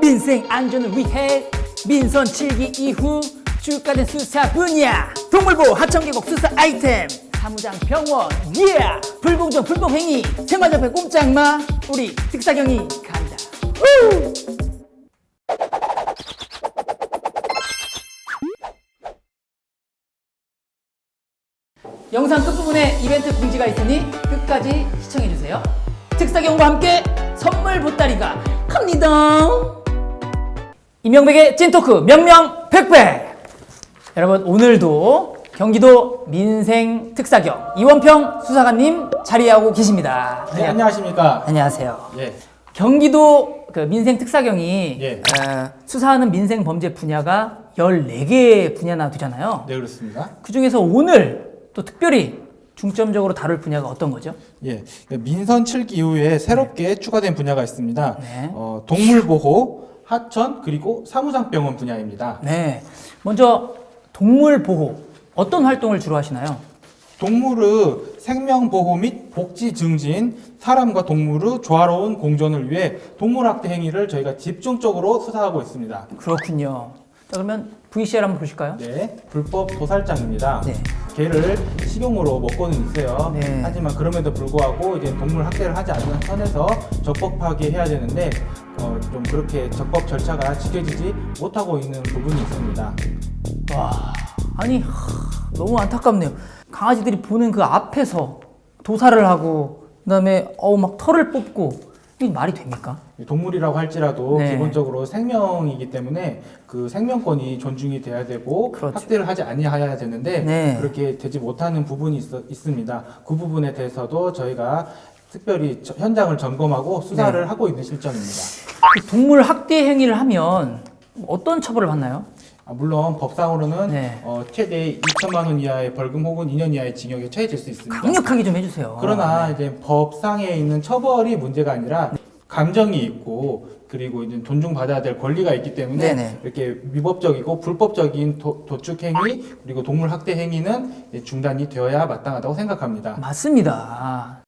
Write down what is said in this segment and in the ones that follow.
민생 안전을 위해 민선 7기 이후 주가된 수사 분야 동물보호 하청계곡 수사 아이템 사무장 병원 예 불공정 불법행위 생활접해 꼼짝마 우리 특사경이 간다 우! 영상 끝부분에 이벤트 공지가 있으니 끝까지 시청해주세요. 특사경과 함께 선물 보따리가 갑니다. 이명백의 찐토크 명명백백 여러분 오늘도 경기도 민생 특사경 이원평 수사관님 자리하고 계십니다. 네, 안녕하십니까. 안녕하세요. 예. 경기도 그 민생 특사경이 예. 어, 수사하는 민생 범죄 분야가 14개 분야나 되잖아요. 네, 그렇습니다. 그 중에서 오늘 또 특별히 중점적으로 다룰 분야가 어떤 거죠? 예. 민선 7기 이후에 새롭게 추가된 분야가 있습니다. 네. 어, 동물 보호, 하천, 그리고 사무장병원 분야입니다. 네. 먼저 동물 보호 어떤 활동을 주로 하시나요? 동물의 생명 보호 및 복지 증진, 사람과 동물의 조화로운 공존을 위해 동물학대 행위를 저희가 집중적으로 수사하고 있습니다. 그렇군요. 자, 그러면 VCR 한번 보실까요? 네, 불법 도살장입니다. 네. 개를 식용으로 먹고는 있어요. 네. 하지만 그럼에도 불구하고 이제 동물 학대를 하지 않는 선에서 적법하게 해야 되는데 어, 좀 그렇게 적법 절차가 지켜지지 못하고 있는 부분이 있습니다. 와, 아니 하, 너무 안타깝네요. 강아지들이 보는 그 앞에서 도살을 하고 그다음에 어우 막 털을 뽑고 이게 말이 됩니까? 동물이라고 할지라도 네. 기본적으로 생명이기 때문에 그 생명권이 존중이 돼야 되고 그렇죠. 학대를 하지 아니해야 되는데 네. 그렇게 되지 못하는 부분이 있, 있습니다. 그 부분에 대해서도 저희가 특별히 저- 현장을 점검하고 수사를 네. 하고 있는 실정입니다. 그 동물 학대 행위를 하면 어떤 처벌을 받나요? 아, 물론 법상으로는 네. 어, 최대 2천만 원 이하의 벌금 혹은 2년 이하의 징역에 처해질 수 있습니다. 강력하게 좀 해주세요. 그러나 네. 이제 법상에 있는 처벌이 문제가 아니라 감정이 있고 그리고 이제 존중받아야 될 권리가 있기 때문에 네네. 이렇게 위법적이고 불법적인 도, 도축 행위 그리고 동물 학대 행위는 중단이 되어야 마땅하다고 생각합니다. 맞습니다.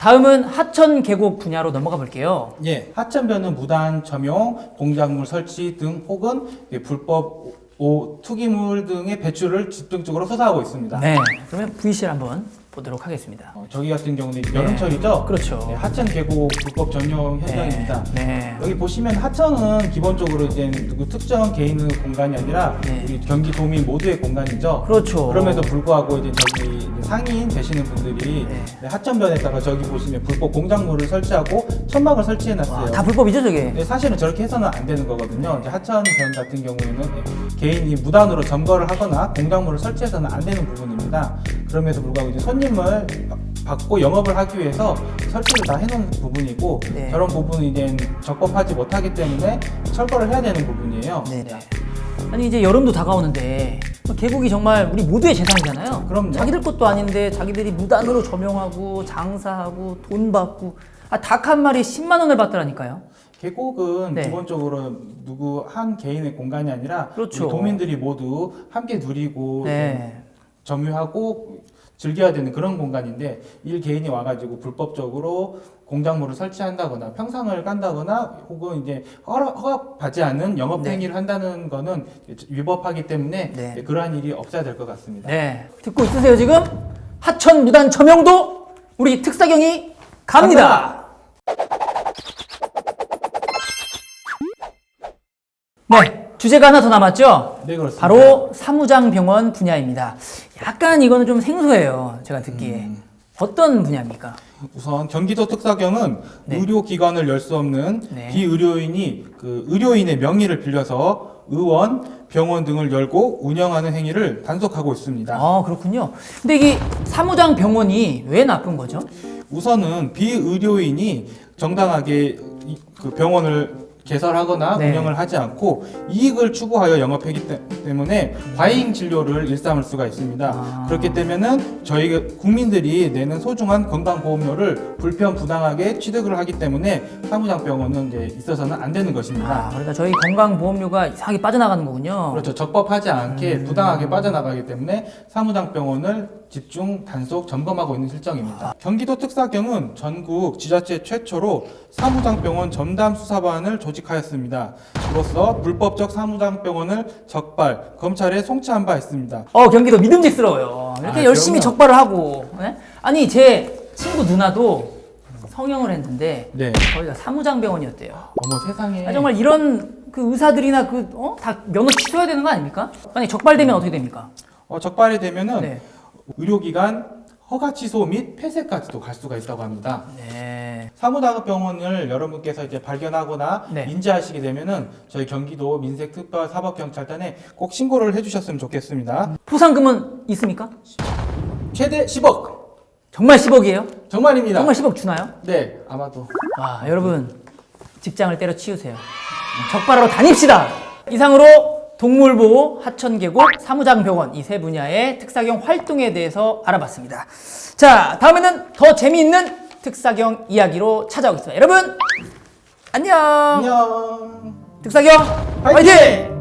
다음은 하천 계곡 분야로 넘어가 볼게요. 예, 하천변은 무단 점용, 공작물 설치 등 혹은 이제 불법 오, 투기물 등의 배출을 집중적으로 수사하고 있습니다. 네. 그러면 VCR 한번 보도록 하겠습니다. 어, 저기 같은 경우는 여름철이죠. 그렇죠. 네, 하천 계곡 불법 전용 현장입니다. 네. 네. 여기 보시면 하천은 기본적으로 이제 누구 특정 개인의 공간이 아니라 네. 우리 경기 도민 모두의 공간이죠. 그렇죠. 그럼에도 불구하고 이제 저기 상인 되시는 분들이 네. 네, 하천변에다가 저기 보시면 불법 공작물을 설치하고 천막을 설치해 놨어요. 와, 다 불법이죠, 저게? 네, 사실은 저렇게 해서는 안 되는 거거든요. 이제 하천변 같은 경우에는 네, 개인이 무단으로 점거를 하거나 공작물을 설치해서는 안 되는 부분입니다. 그럼에도 불구하고 이제 손님을 받고 영업을 하기 위해서 설치를 다 해놓은 부분이고 네. 저런 부분은 이제 적법하지 못하기 때문에 철거를 해야 되는 부분이에요. 네. 아니 이제 여름도 다가오는데 계곡이 정말 우리 모두의 재산이잖아요. 그럼요. 자기들 것도 아닌데 자기들이 무단으로 점용하고 장사하고 돈 받고 아, 닭 한 마리 10만 원을 받더라니까요. 계곡은 네. 기본적으로 누구 한 개인의 공간이 아니라 그렇죠. 우리 도민들이 모두 함께 누리고 네. 점유하고 즐겨야 되는 그런 공간인데 일 개인이 와가지고 불법적으로 공작물을 설치한다거나 평상을 깐다거나 혹은 이제 허락, 허가받지 않는 영업 네. 행위를 한다는 거는 위법하기 때문에 네. 그러한 일이 없어야 될 것 같습니다. 네. 듣고 있으세요, 지금? 하천 무단 점용도 우리 특사경이 갑니다. 네. 주제가 하나 더 남았죠? 네 그렇습니다. 바로 사무장 병원 분야입니다. 약간 이거는 좀 생소해요. 제가 듣기에. 음. 어떤 분야입니까? 우선 경기도 특사경은 네. 의료기관을 열 수 없는 네. 비의료인이 그 의료인의 명의를 빌려서 의원, 병원 등을 열고 운영하는 행위를 단속하고 있습니다. 아, 그렇군요. 근데 이게 사무장 병원이 왜 나쁜 거죠? 우선은 비의료인이 정당하게 이- 그 병원을 개설하거나 네. 운영을 하지 않고 이익을 추구하여 영업하기 때- 때문에 과잉 진료를 일삼을 수가 있습니다. 아. 그렇기 때문에는 저희 국민들이 내는 소중한 건강보험료를 불편 부당하게 취득을 하기 때문에 사무장병원은 이제 있어서는 안 되는 것입니다. 아, 그러니까 저희 건강보험료가 이상하게 빠져나가는 거군요. 그렇죠. 적법하지 않게 음. 부당하게 빠져나가기 때문에 사무장병원을 집중 단속 점검하고 있는 실정입니다. 경기도 특사경은 전국 지자체 최초로 사무장병원 전담 수사반을 조직 하였습니다. 이로써 불법적 사무장병원을 적발, 검찰에 송치한 바 있습니다. 어 경기도 믿음직스러워요. 이렇게 아, 열심히 그럼요. 적발을 하고. 네? 아니 제 친구 누나도 성형을 했는데 네. 거기가 사무장병원이었대요. 어머 세상에. 아, 정말 이런 그 의사들이나 그 어 다 면허 취소해야 되는 거 아닙니까? 만약 적발되면 어떻게 됩니까? 어, 적발이 되면은 네. 의료기관 허가 취소 및 폐쇄까지도 갈 수가 있다고 합니다. 네. 사무장병원을 여러분께서 이제 발견하거나 네. 인지하시게 되면은 저희 경기도 민색특별사법경찰단에 꼭 신고를 해주셨으면 좋겠습니다. 포상금은 있습니까? 최대 10억 정말 10억이에요? 정말입니다. 정말 10억 주나요? 네 아마도 와 여러분 직장을 때려치우세요. 적발하러 다닙시다. 이상으로 동물보호, 하천계곡, 사무장병원 이 세 분야의 특사경 활동에 대해서 알아봤습니다. 자 다음에는 더 재미있는 특사경 이야기로 찾아오겠습니다. 여러분 안녕. 안녕. 특사경 화이팅! 화이팅!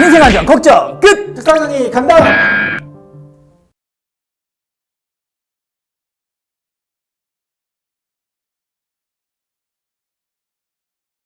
인생 안전 걱정 끝! 특사장이 간다.